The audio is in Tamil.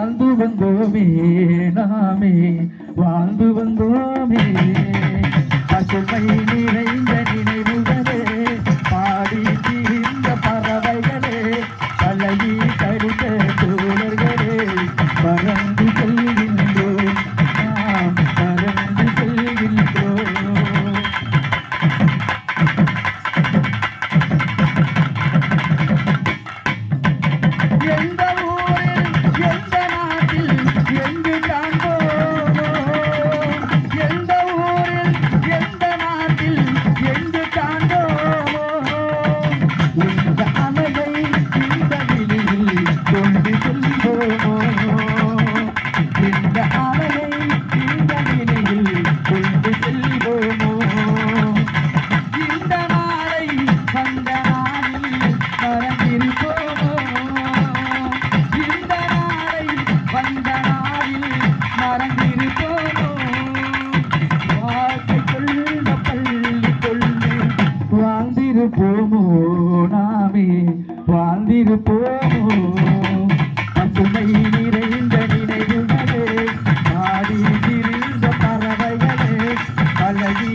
வாழ்ந்து வந்தோமே நாமே வாழ்ந்து வந்தோமே. வாழ்ந்திருப்போமோ நாமே வாழ்ந்திருப்போமோ பசுமை நிறைந்த நினைவுகளே ஆடி திரிந்த பறவைகளே பழகி